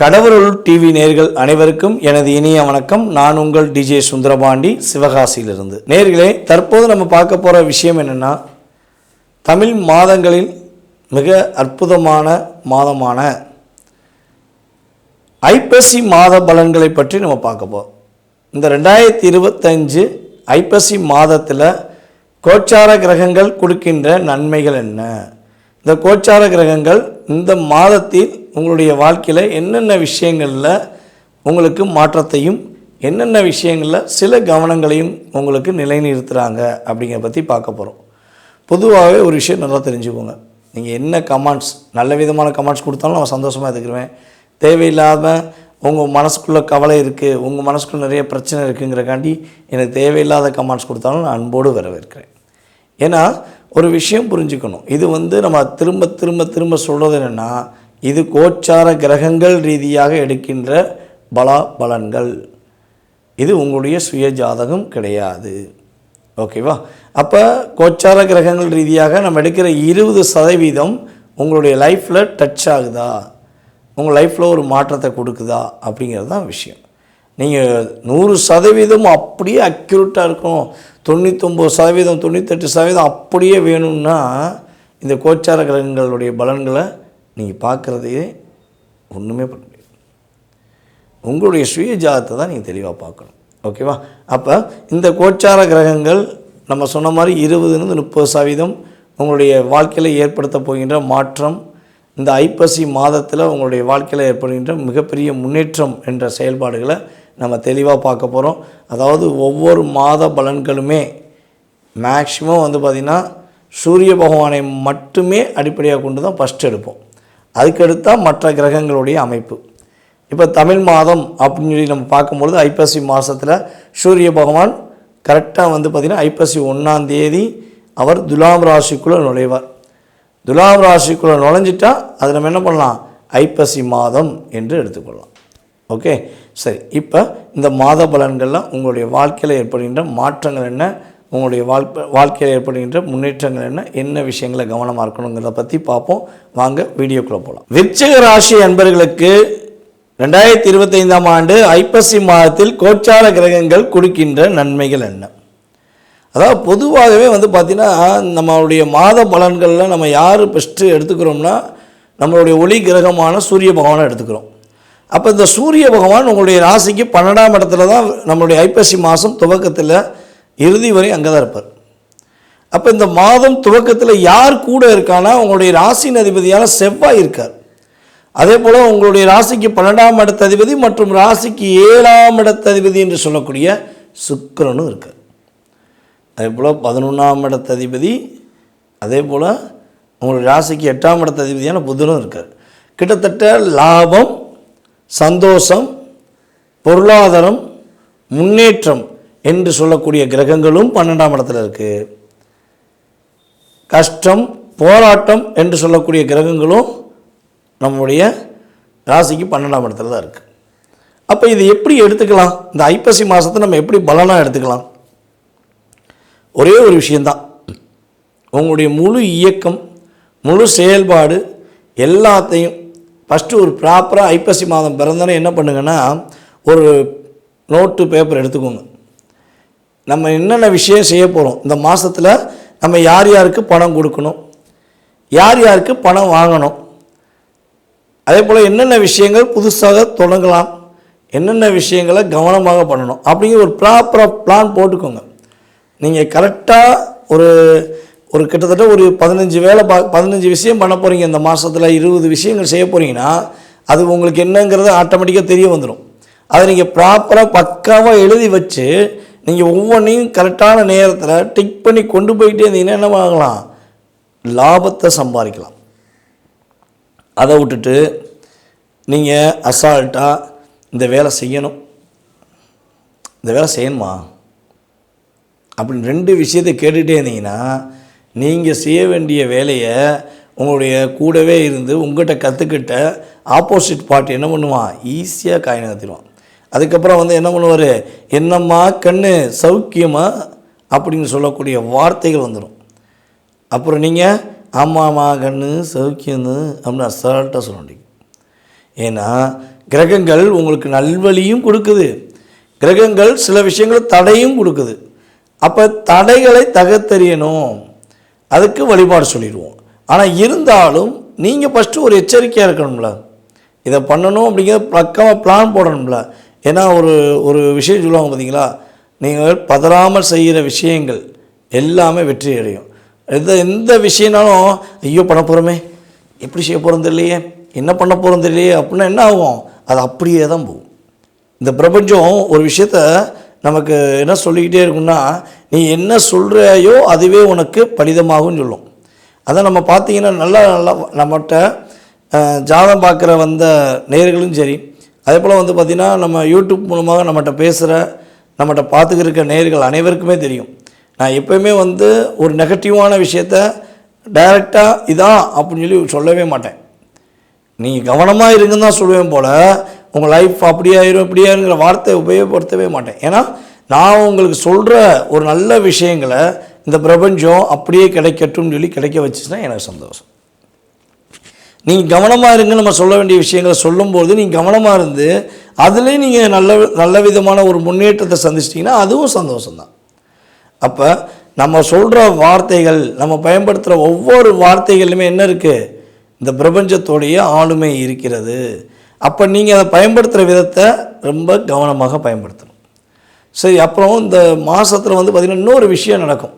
கடவுள் டிவி நேர்கள் அனைவருக்கும் எனது இனிய வணக்கம். நான் உங்கள் டிஜே சுந்தரபாண்டி சிவகாசியிலிருந்து. நேர்களே தற்போது நம்ம பார்க்க போகிற விஷயம் என்னென்னா தமிழ் மாதங்களில் மிக அற்புதமான மாதமான ஐப்பசி மாத பலன்களை பற்றி நம்ம பார்க்க போகிறோம் இந்த ரெண்டாயிரத்தி இருபத்தஞ்சு ஐப்பசி மாதத்தில் கோச்சார கிரகங்கள் கொடுக்கின்ற நன்மைகள் என்ன? இந்த கோச்சார கிரகங்கள் இந்த மாதத்தில் உங்களுடைய வாழ்க்கையில் என்னென்ன விஷயங்களில் உங்களுக்கு மாற்றத்தையும் என்னென்ன விஷயங்களில் சில கவனங்களையும் உங்களுக்கு நிலைநிறுத்துகிறாங்க அப்படிங்கிற பற்றி பார்க்க போகிறோம் பொதுவாகவே ஒரு விஷயம் நல்லா தெரிஞ்சுக்கோங்க. நீங்கள் என்ன கமெண்ட்ஸ் நல்ல விதமான கமெண்ட்ஸ் கொடுத்தாலும் நான் சந்தோஷமாக எடுத்துக்கிருவேன் தேவையில்லாமல் உங்கள் மனசுக்குள்ளே கவலை இருக்குது உங்கள் மனசுக்குள்ள நிறைய பிரச்சனை இருக்குங்கிறக்காண்டி எனக்கு தேவையில்லாத கமெண்ட்ஸ் கொடுத்தாலும் நான் அன்போடு வரவேற்கிறேன். ஏன்னா ஒரு விஷயம் புரிஞ்சுக்கணும். இது வந்து நம்ம திரும்ப திரும்ப திரும்ப சொல்கிறது என்னென்னா இது கோச்சார கிரகங்கள் ரீதியாக எடுக்கின்ற பலா பலன்கள். இது உங்களுடைய சுய ஜாதகம் கிடையாது. ஓகேவா? அப்போ கோச்சார கிரகங்கள் ரீதியாக நம்ம எடுக்கிற இருபது சதவீதம் உங்களுடைய லைஃப்பில் டச் ஆகுதா? உங்கள் லைஃப்பில் ஒரு மாற்றத்தை கொடுக்குதா? அப்படிங்கிறது தான் விஷயம். நீங்கள் நூறு சதவீதம் அப்படியே அக்யூரேட்டாக இருக்கும் தொண்ணூத்தொம்பது சதவீதம் தொண்ணூத்தெட்டு சதவீதம் அப்படியே வேணும்னா இந்த கோச்சார கிரகங்களுடைய பலன்களை நீங்கள் பார்க்குறதையே ஒன்றுமே பண்ண முடியாது. உங்களுடைய சுய ஜாதத்தை தான் நீங்கள் தெளிவாக பார்க்கணும். ஓகேவா அப்போ இந்த கோச்சார கிரகங்கள் நம்ம சொன்ன மாதிரி இருபதுலேருந்து முப்பது சதவீதம் உங்களுடைய வாழ்க்கையில் ஏற்படுத்த போகின்ற மாற்றம் இந்த ஐப்பசி மாதத்தில் உங்களுடைய வாழ்க்கையில் ஏற்படுகின்ற மிகப்பெரிய முன்னேற்றம் என்ற செயல்பாடுகளை நம்ம தெளிவாக பார்க்க போகிறோம் அதாவது ஒவ்வொரு மாத பலன்களுமே மேக்ஸிமம் வந்து பார்த்திங்கன்னா சூரிய பகவானை மட்டுமே அடிப்படையாக கொண்டு தான் ஃபஸ்ட் எடுப்போம். அதுக்கடுத்தால் மற்ற கிரகங்களுடைய அமைப்பு. இப்போ தமிழ் மாதம் அப்படின்னு சொல்லி நம்ம பார்க்கும்பொழுது ஐப்பசி மாதத்தில் சூரிய பகவான் கரெக்டாக வந்து பார்த்திங்கன்னா ஐப்பசி ஒன்றாம் தேதி அவர் துலாம் ராசிக்குள்ளே நுழைவார். துலாம் ராசிக்குள்ளே நுழைஞ்சிட்டா அதை நம்ம என்ன பண்ணலாம்? ஐப்பசி மாதம் என்று எடுத்துக்கொள்ளலாம். ஓகே சரி. இப்போ இந்த மாத பலன்கள்லாம் உங்களுடைய வாழ்க்கையில் ஏற்படுகின்ற மாற்றங்கள் என்ன? உங்களுடைய வாழ்க்கை வாழ்க்கையில் ஏற்படுகின்ற முன்னேற்றங்கள் என்ன என்ன விஷயங்களை கவனமாக இருக்கணுங்கிறத பற்றி பார்ப்போம். வாங்க வீடியோக்குள்ளே போகலாம் விருச்சிக ராசி அன்பர்களுக்கு ரெண்டாயிரத்தி இருபத்தைந்தாம் ஆண்டு ஐப்பசி மாதத்தில் கோச்சார கிரகங்கள் கொடுக்கின்ற நன்மைகள் என்ன? அதாவது பொதுவாகவே வந்து பார்த்திங்கன்னா நம்மளுடைய மாத பலன்களில் நம்ம யார் பெஸ்ட்டு எடுத்துக்கிறோம்னா நம்மளுடைய ஒளி கிரகமான சூரிய பகவானை எடுத்துக்கிறோம். அப்போ இந்த சூரிய பகவான் உங்களுடைய ராசிக்கு பன்னெண்டாம் இடத்துல தான் நம்மளுடைய ஐப்பசி மாதம் துவக்கத்தில் இறுதி வரை அங்கே தான் இருப்பார். அப்போ இந்த மாதம் துவக்கத்தில் யார் கூட இருக்கானா உங்களுடைய ராசியின் அதிபதியான செவ்வாய் இருக்கார். அதே போல் உங்களுடைய ராசிக்கு பன்னெண்டாம் இடத்த அதிபதி மற்றும் ராசிக்கு ஏழாம் இடத்த அதிபதி என்று சொல்லக்கூடிய சுக்கரனும் இருக்கார். அதே போல் பதினொன்றாம் இடத்த அதிபதி அதே போல் உங்களுடைய ராசிக்கு எட்டாம் இடத்த அதிபதியான புதனும் இருக்கார். கிட்டத்தட்ட லாபம் சந்தோஷம் பொருளாதாரம் முன்னேற்றம் என்று சொல்லக்கூடிய கிரகங்களும் பன்னெண்டாம் இடத்துல இருக்குது கஷ்டம் போராட்டம் என்று சொல்லக்கூடிய கிரகங்களும் நம்முடைய ராசிக்கு பன்னெண்டாம் இடத்துல தான் இருக்குது அப்போ இது எப்படி எடுத்துக்கலாம்? இந்த ஐப்பசி மாதத்தை நம்ம எப்படி பலனாக எடுத்துக்கலாம்? ஒரே ஒரு விஷயந்தான் உங்களுடைய முழு இயக்கம் முழு செயல்பாடு எல்லாத்தையும் ஃபஸ்ட்டு ஒரு ப்ராப்பராக ஐப்பசி மாதம் பிறந்தோன்னே என்ன பண்ணுங்கன்னா ஒரு நோட்டு பேப்பர் எடுத்துக்கோங்க. நம்ம என்னென்ன விஷயம் செய்ய போகிறோம் இந்த மாதத்தில் நம்ம யார் யாருக்கு பணம் கொடுக்கணும்? யார் யாருக்கு பணம் வாங்கணும்? அதே போல் என்னென்ன விஷயங்கள் புதுசாக தொடங்கலாம்? என்னென்ன விஷயங்களை கவனமாக பண்ணணும்? அப்படிங்கிற ஒரு ப்ராப்பராக பிளான் போட்டுக்கோங்க. நீங்கள் கரெக்டாக ஒரு ஒரு கிட்டத்தட்ட ஒரு பதினஞ்சு வேலை பா பதினஞ்சு விஷயம் பண்ண போகிறீங்க இந்த மாதத்தில் இருபது விஷயங்கள் செய்ய போகிறீங்கன்னா அது உங்களுக்கு என்னங்கிறது ஆட்டோமேட்டிக்காக தெரிய வந்துடும் அதை நீங்கள் ப்ராப்பராக பக்காவாக எழுதி வச்சு நீங்கள் ஒவ்வொன்றையும் கரெக்டான நேரத்தில் டிக் பண்ணி கொண்டு போயிட்டே இருந்தீங்கன்னா என்ன ஆகலாம்? லாபத்தை சம்பாதிக்கலாம். அதை விட்டுட்டு நீங்கள் அசால்ட்டாக இந்த வேலை செய்யணும். இந்த வேலை செய்யணுமா? அப்படின்னு ரெண்டு விஷயத்தை கேட்டுகிட்டே இருந்தீங்கன்னா நீங்கள் செய்ய வேண்டிய வேலையை உங்களுடைய கூடவே இருந்து உங்கள்கிட்ட கற்றுக்கிட்ட ஆப்போசிட் பார்ட்டி என்ன பண்ணுவான்? ஈஸியாக காய் நகர்த்திடுவான். அதுக்கப்புறம் வந்து என்ன பண்ணுவார்? என்னம்மா கண்ணு சௌக்கியமா? அப்படின்னு சொல்லக்கூடிய வார்த்தைகள் வந்துடும் அப்புறம் நீங்கள் ஆமாம்மா கண்ணு சௌக்கியம்னு அப்படின்னு அசால்ட்டாக சொல்ல முடியும் ஏன்னா கிரகங்கள் உங்களுக்கு நல்வழியும் கொடுக்குது. கிரகங்கள் சில விஷயங்களை தடையும் கொடுக்குது. அப்போ தடைகளை தகத்தறியணும் அதுக்கு வழிபாடு சொல்லிடுவோம். ஆனால் இருந்தாலும் நீங்கள் ஃபஸ்ட்டு ஒரு எச்சரிக்கையாக இருக்கணும்ல. இதை பண்ணணும் அப்படிங்கிறத பக்கமாக பிளான் போடணும்ல. ஏன்னா ஒரு ஒரு விஷயம் சொல்லுவாங்க பார்த்தீங்களா? நீங்கள் பதறாமல் செய்கிற விஷயங்கள் எல்லாமே வெற்றி அடையும். எந்த எந்த விஷயம்னாலும் ஐயோ பண்ண போகிறோமே எப்படி செய்ய போகிறோம் தெரியலையே. என்ன பண்ண போகிறோம் தெரியலையே. அப்படின்னா என்ன ஆகும்? அது அப்படியே தான் போகும். இந்த பிரபஞ்சம் ஒரு விஷயத்த நமக்கு என்ன சொல்லிக்கிட்டே இருக்குன்னா நீ என்ன சொல்கிறாயோ அதுவே உனக்கு பலிதமாகும் சொல்லும். அதான் நம்ம பார்த்தீங்கன்னா நல்லா நல்லா நம்மகிட்ட ஜாதம் பார்க்குற வந்த நேர்களும் சரி அதே போல் வந்து பார்த்திங்கன்னா நம்ம யூடியூப் மூலமாக நம்மகிட்ட பேசுகிற நம்மகிட்ட பார்த்துக்கிருக்க நேர்கள் அனைவருக்குமே தெரியும். நான் எப்போயுமே வந்து ஒரு நெகட்டிவான விஷயத்த டைரெக்டாக இதான் அப்படின்னு சொல்லி சொல்லவே மாட்டேன். நீங்கள் கவனமாக இருங்கன்னு தான் சொல்லுவேன் போல் உங்கள் லைஃப் அப்படியாயிரும் இப்படியாயிருங்கிற வார்த்தையை உபயோகப்படுத்தவே மாட்டேன். ஏன்னா நான் உங்களுக்கு சொல்கிற ஒரு நல்ல விஷயங்களை இந்த பிரபஞ்சம் அப்படியே கிடைக்கட்டும்னு சொல்லி கிடைக்க வச்சுச்சுன்னா எனக்கு சந்தோஷம். நீங்கள் கவனமாக இருங்க நம்ம சொல்ல வேண்டிய விஷயங்களை சொல்லும்போது நீங்கள் கவனமாக இருந்து அதுலேயும் நீங்கள் நல்ல நல்ல விதமான ஒரு முன்னேற்றத்தை சந்திச்சிட்டிங்கன்னா அதுவும் சந்தோஷம்தான். அப்போ நம்ம சொல்கிற வார்த்தைகள் நம்ம பயன்படுத்துகிற ஒவ்வொரு வார்த்தைகளுமே என்ன இருக்குது இந்த பிரபஞ்சத்தோடைய ஆளுமை இருக்கிறது. அப்போ நீங்கள் அதை பயன்படுத்துகிற விதத்தை ரொம்ப கவனமாக பயன்படுத்தணும். சரி அப்புறம் இந்த மாதத்தில் வந்து பார்த்திங்கன்னா இன்னொரு விஷயம் நடக்கும்.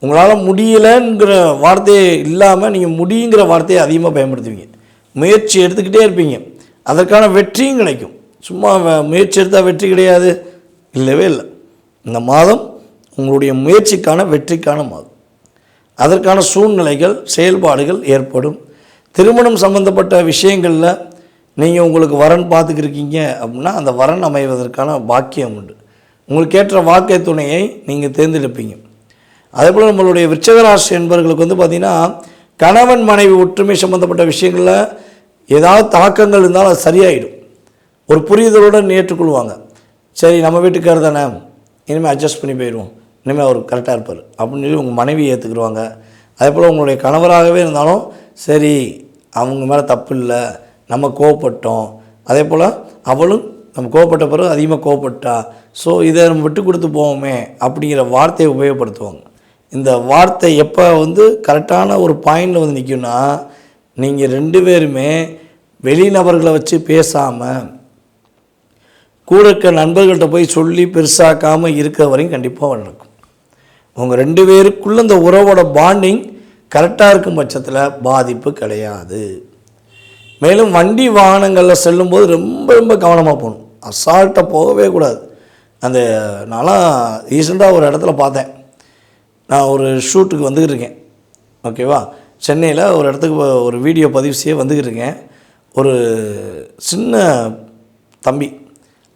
உங்களால் முடியலைங்கிற வார்த்தையே இல்லாமல் நீங்கள் முடியுங்கிற வார்த்தையை அதிகமாக பயன்படுத்துவீங்க. முயற்சி எடுத்துக்கிட்டே இருப்பீங்க. அதற்கான வெற்றியும் கிடைக்கும். சும்மா வ- முயற்சி எடுத்தால் வெற்றி கிடையாது. இல்லவே இல்லை. இந்த மாதம் உங்களுடைய முயற்சிக்கான வெற்றிக்கான மாதம். அதற்கான சூழ்நிலைகள் செயல்பாடுகள் ஏற்படும். திருமணம் சம்பந்தப்பட்ட விஷயங்களில் நீங்கள் உங்களுக்கு வரன் பார்த்துக்கிருக்கீங்க அப்படின்னா அந்த வரன் அமைவதற்கான பாக்கியம் உண்டு. உங்களுக்கு ஏற்ற வாக்கை துணையை நீங்கள் தேர்ந்தெடுப்பீங்க. அதே போல் நம்மளுடைய விருச்சகராசி என்பவர்களுக்கு வந்து பார்த்திங்கன்னா கணவன் மனைவி ஒற்றுமை சம்மந்தப்பட்ட விஷயங்களில் ஏதாவது தாக்கங்கள் இருந்தாலும் அது சரியாயிடும். ஒரு புரிதலுடன் ஏற்றுக்கொள்வாங்க. சரி நம்ம வீட்டுக்காரர் தானே இனிமேல் அட்ஜஸ்ட் பண்ணி போயிடுவோம். இனிமேல் அவர் கரெக்டாக இருப்பார். அப்படின்னு சொல்லி உங்கள் மனைவி ஏற்றுக்குருவாங்க அதே போல் உங்களுடைய கணவராகவே இருந்தாலும் சரி அவங்க மேலே தப்பு இல்லை நம்ம கோவப்பட்டோம். அதே போல் அவளும் நம்ம கோவப்பட்ட பிறகு அதிகமாக கோவப்பட்டா ஸோ இதை நம்ம விட்டு கொடுத்து போவோமே அப்படிங்கிற வார்த்தையை உபயோகப்படுத்துவாங்க. இந்த வார்த்தை எப்போ வந்து கரெக்டான ஒரு பாயிண்டில் வந்து நிற்கும்னா நீங்கள் ரெண்டு பேருமே வெளிநபர்களை வச்சு பேசாமல் கூட இருக்க நண்பர்கள்ட்ட போய் சொல்லி பெருசாக்காமல் இருக்கிற வரையும் கண்டிப்பாக நடக்கும் உங்கள் ரெண்டு பேருக்குள்ளே இந்த உறவோட பாண்டிங் கரெக்டாக இருக்கும் பட்சத்தில் பாதிப்பு கிடையாது. மேலும் வண்டி வாகனங்களில் செல்லும்போது ரொம்ப ரொம்ப கவனமாக போகணும். அசால்ட்டாக போகவே கூடாது. அந்த நான்லாம் ரீசெண்டாக ஒரு இடத்துல பார்த்தேன். நான் ஒரு ஷூட்டுக்கு வந்துக்கிட்டு இருக்கேன் ஓகேவா? சென்னையில் ஒரு இடத்துக்கு ஒரு வீடியோ பதிவு செய்ய வந்துக்கிட்டு இருக்கேன் ஒரு சின்ன தம்பி.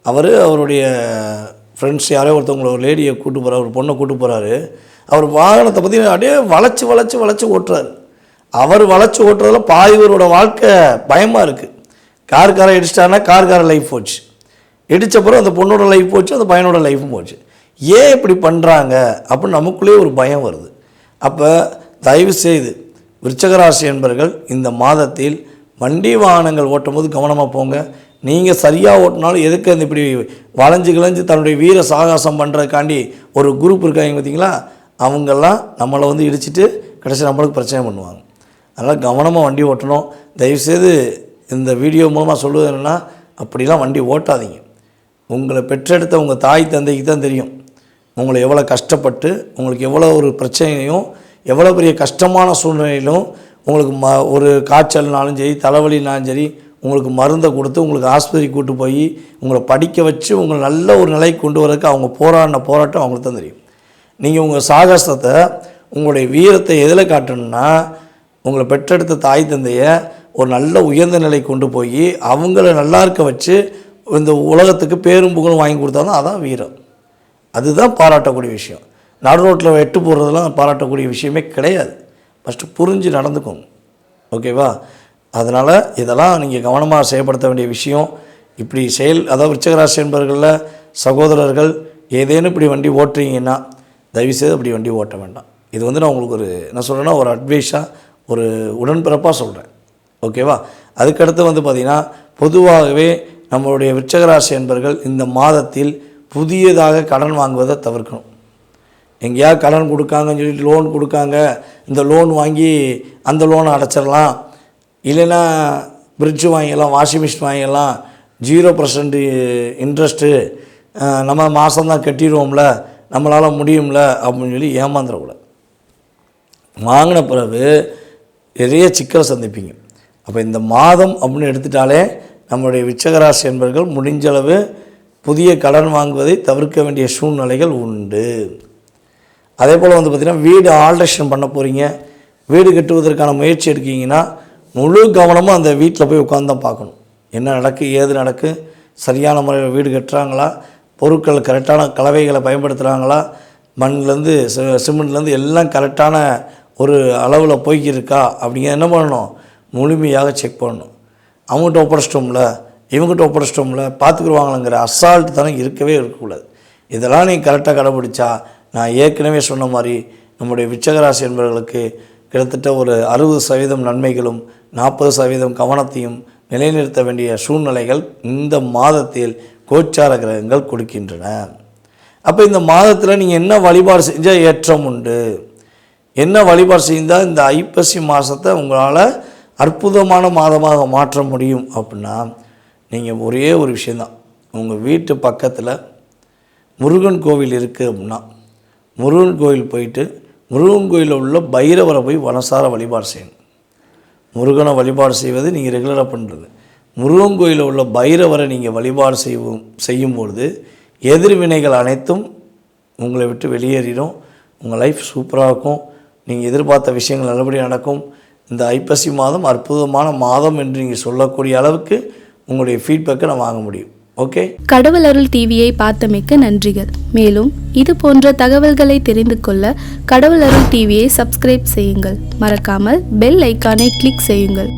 அவர் அவருடைய ஃப்ரெண்ட்ஸ் யாரோ ஒருத்தவங்கள ஒரு லேடியை கூட்டு போகிறார் ஒரு பொண்ணை கூட்டு போகிறாரு அவர் வாகனத்தை பற்றி அப்படியே வளைச்சி வளைச்சி வளைச்சி ஓட்டுறாரு. அவர் வளைச்சி ஓட்டுறதுல பாதி வாழ்க்கை பயமாக இருக்குது கார்காரை இடிச்சிட்டாருன்னா கார்கார லைஃப் போச்சு. இடிச்ச அந்த பொண்ணோட லைஃப் போச்சு அந்த பையனோட லைஃப்பும் போச்சு. ஏன் இப்படி பண்ணுறாங்க அப்படின்னு நமக்குள்ளேயே ஒரு பயம் வருது. அப்போ தயவு செய்து விருச்சகராசி என்பர்கள் இந்த மாதத்தில் வண்டி வாகனங்கள் ஓட்டும் போது கவனமாக போங்க. நீங்கள் சரியாக ஓட்டினாலும் எதுக்கு அந்த இப்படி வளைஞ்சு கிளைஞ்சு தன்னுடைய வீர சாகசம் பண்ணுறதுக்காண்டி ஒரு குரூப் இருக்காங்க பார்த்தீங்களா? அவங்கெல்லாம் நம்மளை வந்து இடிச்சிட்டு கடைசி நம்மளுக்கு பிரச்சனை பண்ணுவாங்க. அதனால் கவனமாக வண்டி ஓட்டணும். தயவுசெய்து இந்த வீடியோ மூலமாக சொல்லுவது என்னென்னா அப்படிலாம் வண்டி ஓட்டாதீங்க. உங்களை பெற்றெடுத்த உங்கள் தாய் தந்தைக்கு தான் தெரியும். உங்களை எவ்வளோ கஷ்டப்பட்டு உங்களுக்கு எவ்வளோ ஒரு பிரச்சனையும் எவ்வளோ பெரிய கஷ்டமான சூழ்நிலையிலும் உங்களுக்கு ம ஒரு காய்ச்சல்னாலும் சரி தலைவலினாலும் சரி உங்களுக்கு மருந்தை கொடுத்து உங்களுக்கு ஆஸ்பத்திரிக்கு கூட்டு போய் உங்களை படிக்க வச்சு உங்களை நல்ல ஒரு நிலைக்கு கொண்டு வரதுக்கு அவங்க போராடின போராட்டம் அவங்களுக்கு தான் தெரியும். நீங்கள் உங்கள் சாகசத்தை உங்களுடைய வீரத்தை எதில் காட்டணும்னா உங்களை பெற்றெடுத்த தாய் தந்தையை ஒரு நல்ல உயர்ந்த நிலை கொண்டு போய் அவங்கள நல்லா இருக்க வச்சு இந்த உலகத்துக்கு பேரும் புகழும் வாங்கி கொடுத்தா தான் அதான் வீரம். அதுதான் பாராட்டக்கூடிய விஷயம். நடு ரோட்டில் எட்டு போடுறதெல்லாம் பாராட்டக்கூடிய விஷயமே கிடையாது. ஃபஸ்ட்டு புரிஞ்சு நடந்துக்கோங்க. ஓகேவா அதனால் இதெல்லாம் நீங்கள் கவனமாக செயல்படுத்த வேண்டிய விஷயம். இப்படி செயல் அதாவது விருச்சகராசி என்பவர்களில் சகோதரர்கள் ஏதேனும் இப்படி வண்டி ஓட்டுறீங்கன்னா தயவுசெய்து அப்படி வண்டி ஓட்ட வேண்டாம். இது வந்து நான் உங்களுக்கு ஒரு என்ன சொல்கிறேன்னா ஒரு அட்வைஸாக ஒரு உடன்பிறப்பாக சொல்கிறேன் ஓகேவா அதுக்கடுத்து வந்து பார்த்திங்கன்னா பொதுவாகவே நம்மளுடைய விருச்சகராசி என்பர்கள் இந்த மாதத்தில் புதியதாக கடன் வாங்குவதை தவிர்க்கணும். எங்கேயா கடன் கொடுக்காங்கன்னு சொல்லிட்டு லோன் கொடுக்காங்க. இந்த லோன் வாங்கி அந்த லோனை அடைச்சிடலாம். இல்லைன்னா பிரிட்ஜ் வாங்கிடலாம் வாஷிங் மிஷின் வாங்கிடலாம். ஜீரோ பர்சன்ட் இன்ட்ரெஸ்ட்டு நம்ம மாதம்தான் கட்டிடுவோம்ல. நம்மளால் முடியும்ல அப்படின்னு சொல்லி ஏமாந்துடக்கூடாது. வாங்கின பிறகு நிறைய சிக்கலை சந்திப்பீங்க. அப்போ இந்த மாதம் அப்படின்னு எடுத்துட்டாலே நம்மளுடைய விச்சகராசி என்பர்கள் முடிஞ்சளவு புதிய கடன் வாங்குவதை தவிர்க்க வேண்டிய சூழ்நிலைகள் உண்டு. அதே போல் வந்து பார்த்திங்கன்னா வீடு ஆல்ட்ரேஷன் பண்ண போகிறீங்க வீடு கட்டுவதற்கான முயற்சி எடுக்கிங்கன்னா முழு கவனமும் அந்த வீட்டில் போய் உட்காந்து தான் பார்க்கணும். என்ன நடக்கு ஏது நடக்கு சரியான முறையில் வீடு கட்டுறாங்களா பொருட்கள் கரெக்டான கலவைகளை பயன்படுத்துகிறாங்களா மண்லேருந்து சிமெண்ட்லேருந்து எல்லாம் கரெக்டான ஒரு அளவில் போய்க்கிருக்கா அப்படிங்க என்ன பண்ணணும்? முழுமையாக செக் பண்ணணும். அவங்கள்ட்ட ஒப்படைச்சிட்டோம்ல இவங்ககிட்ட ஒப்படைச்சிட்டோம்ல பார்த்துக்குருவாங்களங்கிற அசால்ட் தனம் இருக்கவே இருக்கக்கூடாது. இதெல்லாம் நீ கரெக்டாக கடைப்பிடிச்சா நான் ஏற்கனவே சொன்ன மாதிரி நம்முடைய விச்சகராசி என்பவர்களுக்கு கிட்டத்தட்ட ஒரு அறுபது சதவீதம் நன்மைகளும் நாற்பது சதவீதம் கவனத்தையும் நிலைநிறுத்த வேண்டிய சூழ்நிலைகள் இந்த மாதத்தில் கோச்சார கிரகங்கள் கொடுக்கின்றன. அப்போ இந்த மாதத்தில் நீங்கள் என்ன வழிபாடு செஞ்சால் ஏற்றம் உண்டு? என்ன வழிபாடு செய்தால் இந்த ஐப்பசி மாதத்தை உங்களால் அற்புதமான மாதமாக மாற்ற முடியும் அப்படின்னா நீங்கள் ஒரே ஒரு விஷயந்தான் உங்கள் வீட்டு பக்கத்தில் முருகன் கோவில் இருக்குது அப்படின்னா முருகன் கோவில் போயிட்டு முருகன் கோயிலில் உள்ள பைரவரை போய் மனசார வழிபாடு செய்யணும். முருகனை வழிபாடு செய்வது நீங்கள் ரெகுலராக பண்ணுறது முருகன் கோயிலில் உள்ள பைரவரை நீங்கள் வழிபாடு செய்வோம் செய்யும்பொழுது எதிர்வினைகள் அனைத்தும் உங்களை விட்டு வெளியேறிடும். உங்கள் லைஃப் சூப்பராக இருக்கும். நீங்கள் எதிர்பார்த்த விஷயங்கள் நல்லபடியாக நடக்கும். இந்த ஐப்பசி மாதம் அற்புதமான மாதம் என்று நீங்கள் சொல்லக்கூடிய அளவுக்கு உங்களுடைய ஃபீட்பேக்கை நான் வாங்க முடியும். ஓகே கடவுள் அருள் டிவியை பார்த்தமைக்க நன்றிகள். மேலும் இது போன்ற தகவல்களை தெரிந்து கொள்ள கடவுள் அருள் டிவியை சப்ஸ்கிரைப் செய்யுங்கள். மறக்காமல் பெல் ஐக்கானை கிளிக் செய்யுங்கள்.